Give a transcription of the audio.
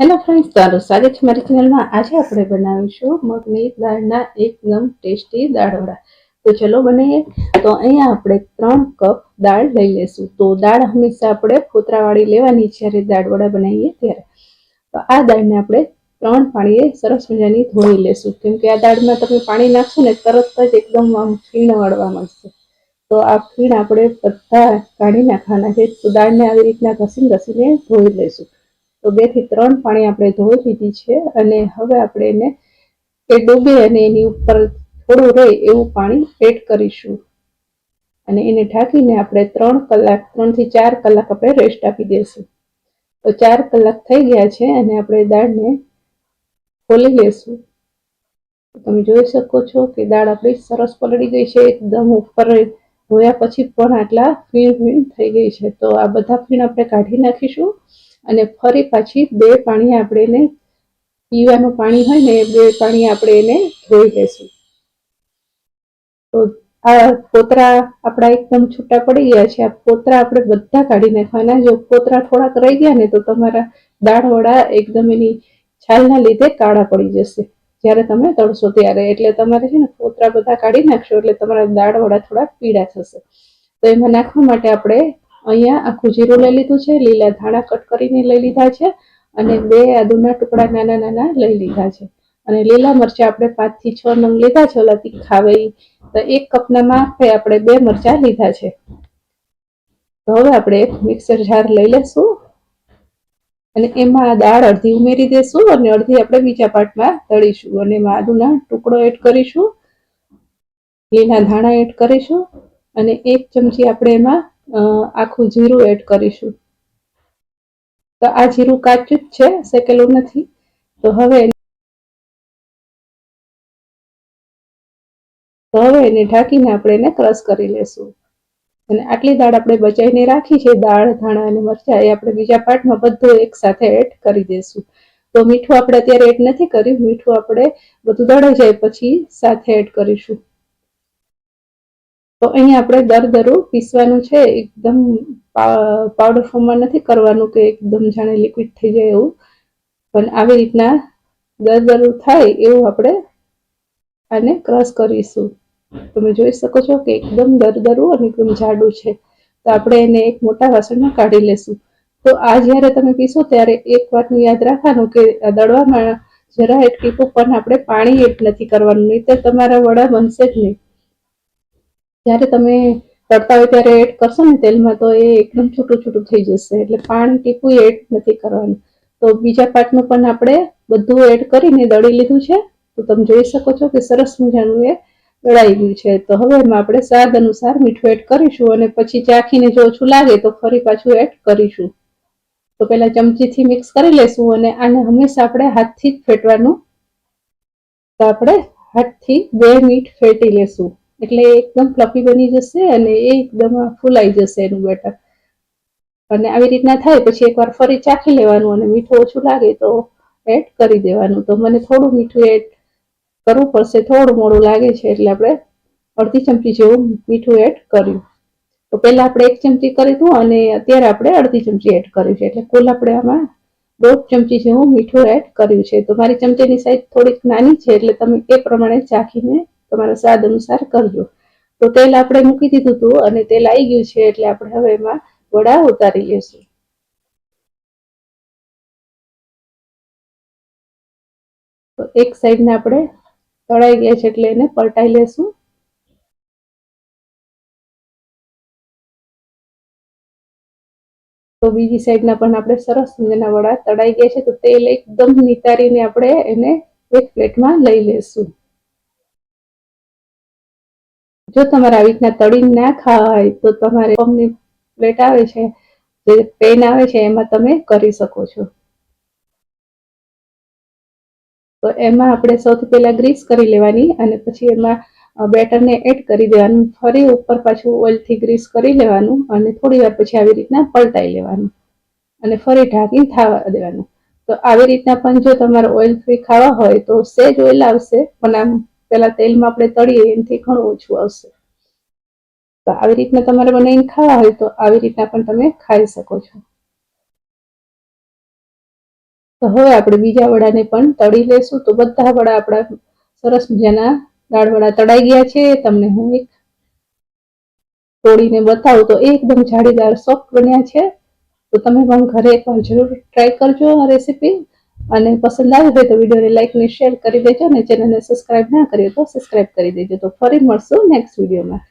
Hello friends તારું સ્વાગત છે મારી ચેનલમાં. આજે આપણે બનાવીશું મગની દાળના એકદમ ટેસ્ટી દાળવડા. તો ચલો બનાવીએ તો અહીંયા આપણે ત્રણ કપ દાળ લઈ લેશું તો દાળ હંમેશા આપણે ફોતરાવાળી લેવાની જ્યારે દાળવડા બનાવીએ ત્યારે. તો આ દાળને આપણે ત્રણ પાણીએ સરસ મજાની ધોઈ લેશું કેમ કે આ દાળમાં તમે પાણી નાખશો ને તરત જ એકદમ આમ ફીણ વળવા મળશે તો આ ફીણ આપણે બધા કાઢી નાખવાના છે. તો દાળને આવી રીતના ઘસી ઘસીને ધોઈ લેશું તો બેથી ત્રણ પાણી આપણે ધોઈ લીધી છે અને હવે આપણે એને એ ડૂબે અને એની ઉપર થોડું રહે એવું પાણી એડ કરીશું. અને એને ઢાંકીને આપણે ત્રણ કલાક, ત્રણથી ચાર કલાક આપણે રેસ્ટ આપી દઈશું તો ચાર કલાક થઈ ગયા છે અને આપણે દાળને ખોલી લેશું. તમે જોઈ શકો છો કે દાળ આપણી સરસ પલળી ગઈ છે, એકદમ ઉપર ધોયા પછી પણ આટલા ફીણ ફીણ થઈ ગઈ છે. તો આ બધા ફીણ આપણે કાઢી નાખીશું અને ફરી પાછી બે પાણી આપણે એને પીવાનું પાણી હોય ને બે પાણી આપણે એને ધોઈ લેશું. તો આ પોતરા આપણા એકદમ છૂટા પડી ગયા છે. આ પોતરા આપણે બધા કાઢી નાખવાના. જો પોતરા થોડાક રહી ગયા ને તો તમારા દાળવડા એકદમ એની છાલના લીધે કાળા પડી જશે. જ્યારે તમે તળશો ત્યારે. એટલે તમારે છે ને પોતરા બધા કાઢી નાખશો એટલે તમારા દાળવડા થોડા પીળા થશે. તો એમાં નાખવા માટે આપણે અહીંયા આખું જીરું લઈ લીધું છે, લીલા ધાણા કટ કરીને લઈ લીધા છે અને બે આદુના ટુકડા નાના નાના લઈ લીધા છે. અને લીલા મરચા આપણે પાંચથી છ નંગ લીધા છે ઓલા તીખા હોય તો એક કપના માપે આપણે બે મરચા લીધા છે. તો હવે આપણે એક મિક્સર જાર લઈ લેશું. અને એમાં દાળ અડધી ઉમેરી દેશું અને અડધી આપણે બીજા પાર્ટમાં તળીશું. અને એમાં આદુના ટુકડો એડ કરીશું. લીલા ધાણા એડ કરીશું. અને એક ચમચી આપણે એમાં આખું જીરું એડ કરીશું. તો આ જીરું કાચું જ છે, શેકેલું નથી. તો હવે તો હવે એને ઢાંકીને આપણે એને ક્રશ કરી લેશું. અને આટલી દાળ આપણે બચાવીને રાખી છે, દાળ, ધાણા અને મરચાં, એ આપણે બીજા પાર્ટમાં બધું એક સાથે એડ કરી દઈશું તો મીઠું આપણે અત્યારે એડ નથી કર્યું, મીઠું આપણે બધું દળાઈ જાય પછી સાથે એડ કરીશું. તો અહીંયા આપણે દર દરું પીસવાનું છે, એકદમ પાવડર ફોર્મમાં નથી કરવાનું કે એકદમ જાણે લિક્વિડ થઈ જાય એવું. પણ આવી રીતના દર દરું થાય એવું આપણે આને ક્રશ કરીશું. તમે જોઈ શકો છો કે એકદમ દરદરું અને એકદમ જાડું છે. તો આપણે એને એક મોટા વાસણમાં કાઢી લેશું. તો આ જ્યારે તમે પીસો ત્યારે એક વાતનું યાદ રાખવાનું કે દળવામાં જરા એક ટીપું પણ આપણે પાણી એડ નથી કરવાનું નહીં તો તમારા વડા બનશે જ નહીં. જ્યારે તમે તળતા હોય ત્યારે એડ કરશો ને તેલમાં, તો એ એકદમ છૂટું છૂટું થઈ જશે. એટલે પાણી ટીપું એડ નથી કરવાનું. તો બીજા પાર્ટનું પણ આપણે બધું એડ કરીને દળી લીધું છે. તો તમે જોઈ શકો છો કે સરસ મજાનું એ દળાઈ ગયું છે. તો હવે એમાં આપણે સ્વાદ અનુસાર મીઠું એડ કરીશું અને પછી ચાખીને જો ઓછું લાગે તો ફરી પાછું એડ કરીશું. તો પહેલાં ચમચીથી મિક્સ કરી લેશું અને આને હંમેશા આપણે હાથથી જ ફેટવાનું. તો આપણે હાથથી બે મીઠ ફેટી લેશું. એટલે એકદમ ફ્લફી બની જશે અને એ એકદમ ફૂલાઈ જશે એનું બેટર અને આવી રીતના થાય, પછી એકવાર ફરી ચાખી લેવાનું અને મીઠું ઓછું લાગે તો એડ કરી દેવાનું. તો મને થોડું મીઠું એડ કરવું પડશે, થોડું મોડું લાગે છે એટલે આપણે અડધી ચમચી જેવું મીઠું એડ કર્યું. તો પહેલા આપણે એક ચમચી કરી દઉં અને અત્યારે આપણે અડધી ચમચી એડ કર્યું છે. એટલે કુલ આપણે આમાં દોઢ ચમચી જેવું મીઠું એડ કર્યું છે. તો મારી ચમચીની સાઈઝ થોડીક નાની છે એટલે તમે એ પ્રમાણે ચાખીને તમારા સ્વાદ અનુસાર કરજો. તો તેલ આપણે મૂકી દીધું હતું અને તેલ આવી ગયું છે એટલે આપણે હવે એમાં વડા ઉતારી લેશું. તો એક સાઈડને આપણે તળાઈ ગયા છે એટલે એને પલટાઈ લેશું. તો બીજી સાઈડના પણ આપણે સરસ મજાના વડા તળાઈ ગયા છે તો તેલ એકદમ નિતારીને આપણે એને એક પ્લેટમાં લઈ લેશું. જો તમારે આવી રીતના તળીને ના ખાવા હોય તો તમારે પમની પ્લેટ આવે છે, જે પેન આવે છે, એમાં તમે કરી શકો છો. તો એમાં આપણે સૌથી પહેલા ગ્રીસ કરી લેવાની અને પછી એમાં બેટરને એડ કરી દેવાનું. ફરી ઉપર પાછું ઓઇલથી ગ્રીસ કરી લેવાનું અને થોડી વાર પછી આવી રીતના પલટાઈ લેવાનું. અને ફરી ઢાંકી થવા દેવાનું. તો આવી રીતના પણ જો તમારે ઓઇલ ફ્રી ખાવા હોય તો સેજ ઓઇલ આવશે, પણ આમ પેલા તેલમાં આપણે તળીએ, એનાથી ઘણું ઓછું આવશે. તો આવી રીતના તમારે બનાવીને ખાવા હોય તો આવી રીતના પણ તમે ખાઈ શકો છો. તો હવે આપણે બીજા વડાને પણ તળી લેશું. તો બધા વડા આપણા સરસ મજાના દાળ વડા તળાઈ ગયા છે. તમને હું એક તોડીને બતાવું તો એકદમ જાળીદાર સોફ્ટ બન્યા છે. તો તમે પણ ઘરે એકવાર જરૂર ટ્રાય કરજો આ રેસીપી અને પસંદ આવી હોય તો વિડીયોને લાઈક ને શેર કરી દેજો અને ચેનલને સબસ્ક્રાઇબ ના કરીએ તો સબસ્ક્રાઇબ કરી દેજો. તો ફરી મળશું નેક્સ્ટ વિડીયોમાં